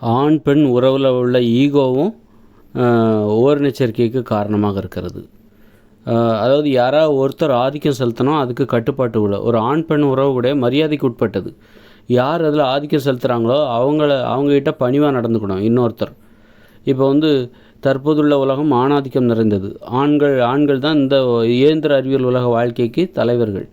ஆண் பெண் உறவில் உள்ள ஈகோவும் ஓரினச்சேர்க்கைக்கு காரணமாக இருக்கிறது. அதாவது யாராவது ஒருத்தர் ஆதிக்கம் செலுத்தணும் அதுக்கு கட்டுப்பாட்டு உள்ள. ஒரு ஆண் பெண் உறவு கூட மரியாதைக்கு உட்பட்டது. யார் அதில் ஆதிக்கம் செலுத்துகிறாங்களோ அவங்கள அவங்ககிட்ட பணிவாக நடந்துக்கணும் இன்னொருத்தர். இப்போ வந்து தற்போதுள்ள உலகம் ஆணாதிக்கம் நிறைந்தது. ஆண்கள் ஆண்கள் தான் இந்த இயந்திர அறிவியல் உலக வாழ்க்கைக்கு தலைவர்கள்.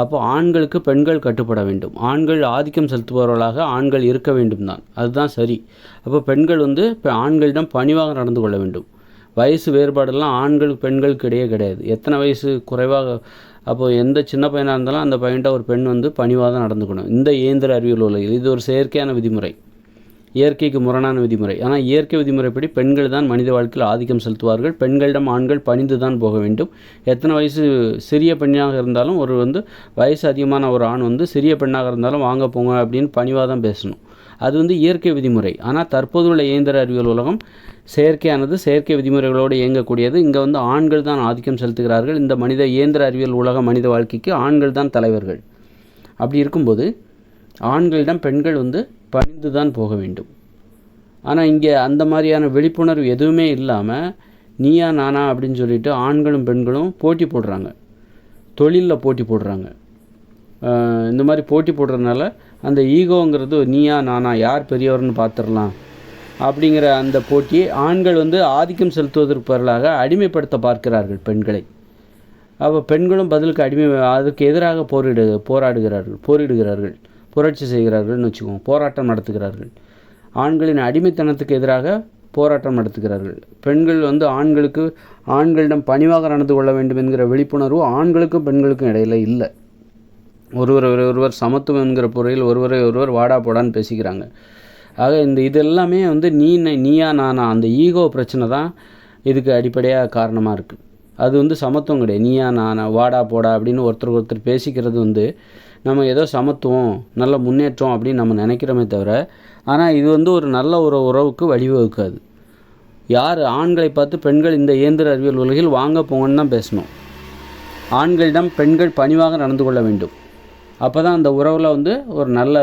அப்போ ஆண்களுக்கு பெண்கள் கட்டுப்பட வேண்டும். ஆண்கள் ஆதிக்கம் செலுத்துபவர்களாக ஆண்கள் இருக்க வேண்டும் தான் அதுதான் சரி. அப்போ பெண்கள் வந்து இப்போ ஆண்களிடம் பணிவாக நடந்து கொள்ள வேண்டும். வயசு வேறுபாடெல்லாம் ஆண்கள் பெண்களுக்கு இடையே கிடையாது. எத்தனை வயசு குறைவாக அப்போது எந்த சின்ன பையனாக இருந்தாலும் அந்த பையன்கிட்ட ஒரு பெண் வந்து பணிவாக தான் நடந்துக்கணும். இந்த இயந்திர அறிவியல் உலகில். இது ஒரு செயற்கையான விதிமுறை. இயற்கைக்கு முரணான விதிமுறை. ஆனால் இயற்கை விதிமுறைப்படி பெண்கள் தான் மனித வாழ்க்கையில் ஆதிக்கம் செலுத்துவார்கள். பெண்களிடம் ஆண்கள் பணிந்து தான் போக வேண்டும். எத்தனை வயசு சிறிய பெண்ணாக இருந்தாலும் ஒரு வந்து வயசு அதிகமான ஒரு ஆண் வந்து சிறிய பெண்ணாக இருந்தாலும் வாங்க போங்க அப்படின்னு பணிவாக தான் பேசணும். அது வந்து இயற்கை விதிமுறை. ஆனால் தற்போது உள்ள இயந்திர அறிவியல் உலகம் செயற்கையானது செயற்கை விதிமுறைகளோடு இயங்கக்கூடியது. இங்கே வந்து ஆண்கள் தான் ஆதிக்கம் செலுத்துகிறார்கள். இந்த மனித இயந்திர அறிவியல் உலக மனித வாழ்க்கைக்கு ஆண்கள் தான் தலைவர்கள். அப்படி இருக்கும்போது ஆண்களிடம் பெண்கள் வந்து பணிந்து தான் போக வேண்டும். ஆனால் இங்கே அந்த மாதிரியான விழிப்புணர்வு எதுவுமே இல்லாமல் நீயா நானா அப்படின்னு சொல்லிட்டு ஆண்களும் பெண்களும் போட்டி போடுறாங்க. தொழிலில் போட்டி போடுறாங்க. இந்த மாதிரி போட்டி போடுறதுனால அந்த ஈகோங்கிறது நீயா நானா யார் பெரியவர்னு பார்த்துடலாம் அப்படிங்கிற அந்த போட்டி ஆண்கள் வந்து ஆதிக்கம் செலுத்துவதற்கு பதிலாக அடிமைப்படுத்த பார்க்கிறார்கள் பெண்களை. அப்போ பெண்களும் பதிலுக்கு அடிமை அதுக்கு எதிராக போரிடு போராடுகிறார்கள் போரிடுகிறார்கள். புரட்சி செய்கிறார்கள்னு வச்சுக்கோங்க. போராட்டம் நடத்துகிறார்கள். ஆண்களின் அடிமைத்தனத்துக்கு எதிராக போராட்டம் நடத்துகிறார்கள். பெண்கள் வந்து ஆண்களுக்கு ஆண்களிடம் பணிவாக நடந்து கொள்ள வேண்டும் என்கிற விழிப்புணர்வு ஆண்களுக்கும் பெண்களுக்கும் இடையில இல்லை. ஒருவர் ஒருவர் சமத்துவம் என்கிற பொருளில் ஒருவரை ஒருவர் வாடா போடான்னு பேசிக்கிறாங்க. ஆக இந்த இது எல்லாமே வந்து நீ நீயா நானா அந்த ஈகோ பிரச்சனை தான் இதுக்கு அடிப்படையாக காரணமாக இருக்குது அது வந்து சமத்துவம் கிடையாது. நீயா நானா வாடா போடா அப்படின்னு ஒருத்தருக்கு ஒருத்தர் பேசிக்கிறது வந்து நம்ம ஏதோ சமத்துவம் நல்ல முன்னேற்றம் அப்படின்னு நம்ம நினைக்கிறோமே தவிர ஆனால் இது வந்து ஒரு நல்ல ஒரு உறவுக்கு வழிவகுக்காது. யார்? ஆண்களை பார்த்து பெண்கள் இந்த இயந்திர அறிவியல் உலகில் வாங்க போங்கன்னு தான் பேசணும். ஆண்களிடம் பெண்கள் பணிவாக நடந்து கொள்ள வேண்டும். அப்போ தான் அந்த உறவில் வந்து ஒரு நல்ல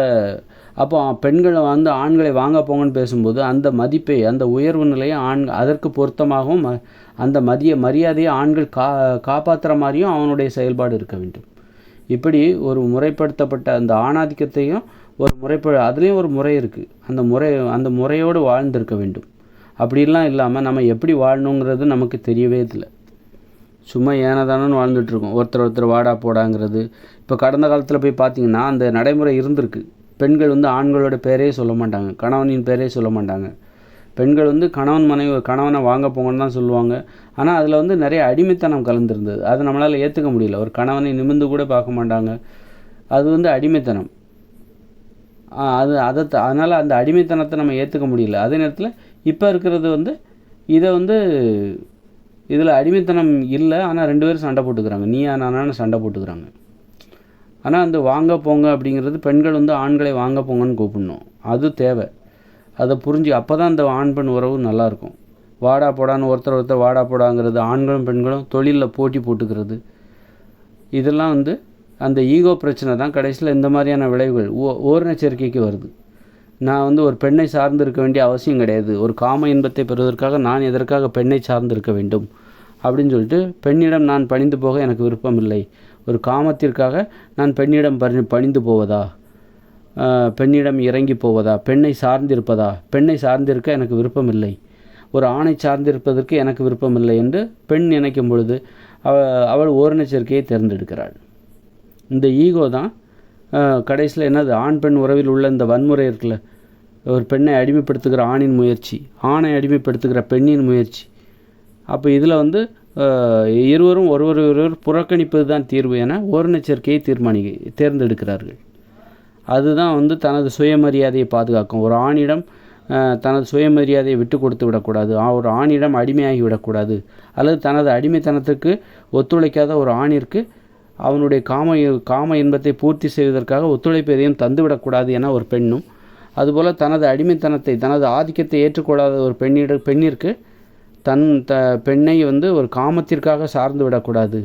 அப்போ பெண்களை வந்து ஆண்களை வாங்க போங்கன்னு பேசும்போது அந்த மதிப்பை அந்த உயர்வு நிலையை ஆண் அதற்கு பொருத்தமாகவும் ம- அந்த மதிய மரியாதையை ஆண்கள் கா காப்பாற்றுற மாதிரியும் அவனுடைய செயல்பாடு இருக்க வேண்டும். இப்படி ஒரு முறைப்படுத்தப்பட்ட அந்த ஆணாதிக்கத்தையும் ஒரு முறைப்ப அதுலேயும் ஒரு முறை இருக்குது அந்த முறை அந்த முறையோடு வாழ்ந்திருக்க வேண்டும். அப்படிலாம் இல்லாமல் நம்ம எப்படி வாழணுங்கிறது நமக்கு தெரியவே இல்லை. சும்மா ஏனதானு வாழ்ந்துட்டுருக்கோம். ஒருத்தர் ஒருத்தர் வாடா போடாங்கிறது. இப்போ கடந்த காலத்தில் போய் பார்த்தீங்கன்னா அந்த நடைமுறை இருந்திருக்கு. பெண்கள் வந்து ஆண்களோட பேரே சொல்ல மாட்டாங்க. கணவனின் பேரே சொல்ல மாட்டாங்க. பெண்கள் வந்து கணவன் மனைவி கணவனை வாங்க போங்கன்னு தான் சொல்லுவாங்க. ஆனால் அதில் வந்து நிறைய அடிமைத்தனம் கலந்துருந்தது. அதை நம்மளால் ஏற்றுக்க முடியல. ஒரு கணவனை நிமிந்து கூட பார்க்க மாட்டாங்க. அது வந்து அடிமைத்தனம். அது அதை அதனால் அந்த அடிமைத்தனத்தை நம்ம ஏற்றுக்க முடியல. அதே நேரத்தில் இப்போ இருக்கிறது வந்து இதை வந்து இதில் அடிமைத்தனம் இல்லை. ஆனால் ரெண்டு பேரும் சண்டை போட்டுக்கிறாங்க. நீயா நானான்னு சண்டை போட்டுக்கிறாங்க. ஆனால் அந்த வாங்க போங்க அப்படிங்கிறது பெண்கள் வந்து ஆண்களை வாங்க போங்கன்னு கூப்பிடணும். அது தேவை. அதை புரிஞ்சு அப்போ தான் அந்த ஆண் பெண் உறவு நல்லாயிருக்கும். வாடா போடான்னு ஒருத்தர் ஒருத்தர் வாடா போடாங்கிறது ஆண்களும் பெண்களும் தொழிலில் போட்டி போட்டுக்கிறது. இதெல்லாம் வந்து அந்த ஈகோ பிரச்சனை தான். கடைசியில் இந்த மாதிரியான விளைவுகள் ஓ ஓரினச்சேர்க்கைக்கு வருது. நான் வந்து ஒரு பெண்ணை சார்ந்து இருக்க வேண்டிய அவசியம் கிடையாது. ஒரு காம இன்பத்தை பெறுவதற்காக நான் எதற்காக பெண்ணை சார்ந்து இருக்க வேண்டும்? அப்படின்னு சொல்லிட்டு பெண்ணிடம் நான் பணிந்து போக எனக்கு விருப்பம் இல்லை ஒரு காமத்திற்காக நான் பெண்ணிடம் பணி பணிந்து போவதா? பெண்ணிடம் இறங்கி போவதா? பெண்ணை சார்ந்திருப்பதா? பெண்ணை சார்ந்திருக்க எனக்கு விருப்பம் இல்லை ஒரு ஆணை சார்ந்திருப்பதற்கு எனக்கு விருப்பம் இல்லை என்று பெண் நினைக்கும் பொழுது அவ அவள் ஓரினச் தேர்ந்தெடுக்கிறாள். இந்த ஈகோ தான் கடைசியில் என்னது? ஆண் பெண் உறவில் உள்ள இந்த வன்முறை இருக்குல்ல ஒரு பெண்ணை அடிமைப்படுத்துகிற ஆணின் முயற்சி ஆணை அடிமைப்படுத்துகிற பெண்ணின் முயற்சி. அப்போ இதில் வந்து இருவரும் ஒருவர் ஒருவர் புறக்கணிப்பது தான் தீர்வு என ஓரினச் தீர்மானி தேர்ந்தெடுக்கிறார்கள். அதுதான் வந்து தனது சுயமரியாதையை பாதுகாக்கும். ஒரு ஆணிடம் தனது சுயமரியாதையை விட்டு கொடுத்து விடக்கூடாது. ஒரு ஆணிடம் அடிமையாகி விடக்கூடாது. அல்லது தனது அடிமைத்தனத்துக்கு ஒத்துழைக்காத ஒரு ஆணிற்கு அவனுடைய காம காம இன்பத்தை பூர்த்தி செய்வதற்காக ஒத்துழைப்பு எதையும் தந்துவிடக்கூடாது என ஒரு பெண்ணும் அதுபோல் தனது அடிமைத்தனத்தை தனது ஆதிக்கத்தை ஏற்றுக்கொள்ளாத ஒரு பெண்ணிட பெண்ணிற்கு தன் த பெண்ணை வந்து ஒரு காமத்திற்காக சார்ந்து விடக்கூடாது.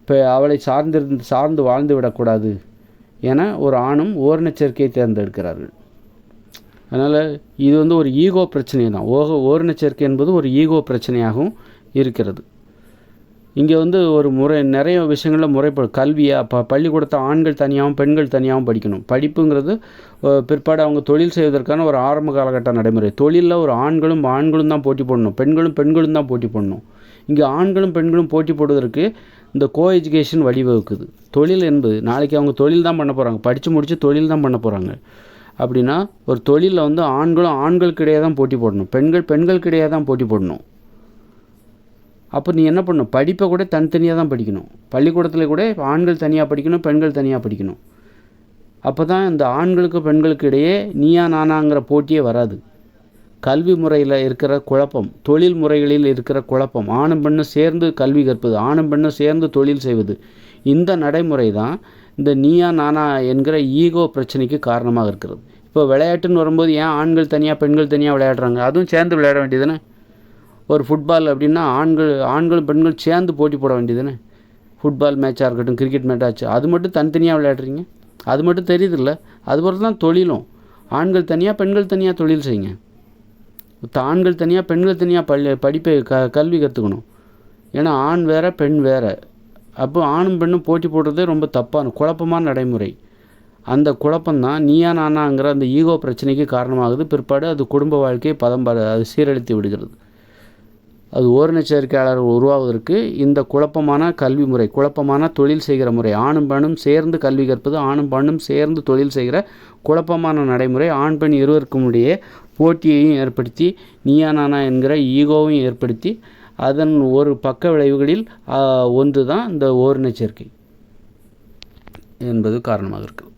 இப்போ அவளை சார்ந்திருந்து சார்ந்து வாழ்ந்து விடக்கூடாது. என ஒரு ஆணும் ஓரணச்சேர்க்கையை தேர்ந்தெடுக்கிறார்கள். அதனால் இது வந்து ஒரு ஈகோ பிரச்சனை தான் ஓக ஓரணச்சேர்க்கை என்பது ஒரு ஈகோ பிரச்சனையாகவும் இருக்கிறது. இங்கே வந்து ஒரு முறை நிறைய விஷயங்களில் முறைப்படும் கல்வியாக ப பள்ளிக்கூடத்தை ஆண்கள் தனியாகவும் பெண்கள் தனியாகவும் படிக்கணும். படிப்புங்கிறது பிற்பாடு அவங்க தொழில் செய்வதற்கான ஒரு ஆரம்ப காலகட்ட நடைமுறை. தொழிலில் ஒரு ஆண்களும் ஆண்களும் தான் போட்டி போடணும். பெண்களும் பெண்களும் தான் போட்டி போடணும். இங்கே ஆண்களும் பெண்களும் போட்டி போடுவதற்கு இந்த கோ எஜுகேஷன் வழிவகுக்குது. தொழில் என்பது நாளைக்கு அவங்க தொழில் தான் பண்ண போகிறாங்க படித்து முடித்து தொழில் தான் பண்ண போகிறாங்க அப்படின்னா ஒரு தொழிலில் வந்து ஆண்களும் ஆண்களுக்கிடையே தான் போட்டி போடணும். பெண்கள் பெண்களுக்கிடையே தான் போட்டி போடணும். அப்போ நீ என்ன பண்ணணும்? படிப்பை கூட தனித்தனியாக தான் படிக்கணும். பள்ளிக்கூடத்தில் கூட ஆண்கள் தனியாக படிக்கணும் பெண்கள் தனியாக படிக்கணும். அப்போ தான் இந்த ஆண்களுக்கு பெண்களுக்கு இடையே நீயா நானாங்கிற போட்டியே வராது. கல்வி முறையில் இருக்கிற குழப்பம் தொழில் முறைகளில் இருக்கிற குழப்பம். ஆணும் பெண்ணும் சேர்ந்து கல்வி கற்பது ஆணும் பெண்ணும் சேர்ந்து தொழில் செய்வது. இந்த நடைமுறை தான் இந்த நீயா நானா என்கிற ஈகோ பிரச்சனைக்கு காரணமாக இருக்கிறது. இப்போ விளையாட்டுன்னு வரும்போது ஏன் ஆண்கள் தனியாக பெண்கள் தனியாக விளையாடுறாங்க? அதுவும் சேர்ந்து விளையாட வேண்டியதுதானே? ஒரு ஃபுட்பால் அப்படின்னா ஆண்கள் ஆண்களும் பெண்கள் சேர்ந்து போட்டி போட வேண்டியதுதானே? ஃபுட்பால் மேட்சாக இருக்கட்டும் கிரிக்கெட் மேட்சாச்சு அது மட்டும் தனித்தனியாக விளையாடுறீங்க? அது மட்டும் தெரியுதில்ல அதுபோல் தான் தொழிலும். ஆண்கள் தனியாக பெண்கள் தனியாக தொழில் செய்யுங்க. ஆண்கள் தனியாக பெண்கள் தனியாக பள்ளி படிப்பை க கல்வி கற்றுக்கணும் ஏன்னா ஆண் வேறு பெண் வேறு. அப்போ ஆணும் பெண்ணும் போட்டி போடுறதே ரொம்ப தப்பான குழப்பமான நடைமுறை. அந்த குழப்பம்தான் நீயா நானாங்கிற அந்த ஈகோ பிரச்சனைக்கு காரணமாகுது. பிற்பாடு அது குடும்ப வாழ்க்கையை பதம் அது சீரழித்து விடுகிறது. அது ஓரினச் சேர்க்கையாளர் உருவாவதற்கு இந்த குழப்பமான கல்வி முறை குழப்பமான தொழில் செய்கிற முறை ஆணும் பெண்ணும் சேர்ந்து கல்வி கற்பது ஆணும் பெண்ணும் சேர்ந்து தொழில் செய்கிற குழப்பமான நடைமுறை ஆண் பெண் இருவருக்கும் இடையே போட்டியையும் ஏற்படுத்தி நீயா நானா என்கிற ஈகோவையும் ஏற்படுத்தி அதன் ஒரு பக்க விளைவுகளில் ஒன்று தான் இந்த ஓரினச் சேர்க்கை என்பது காரணமாக இருக்குது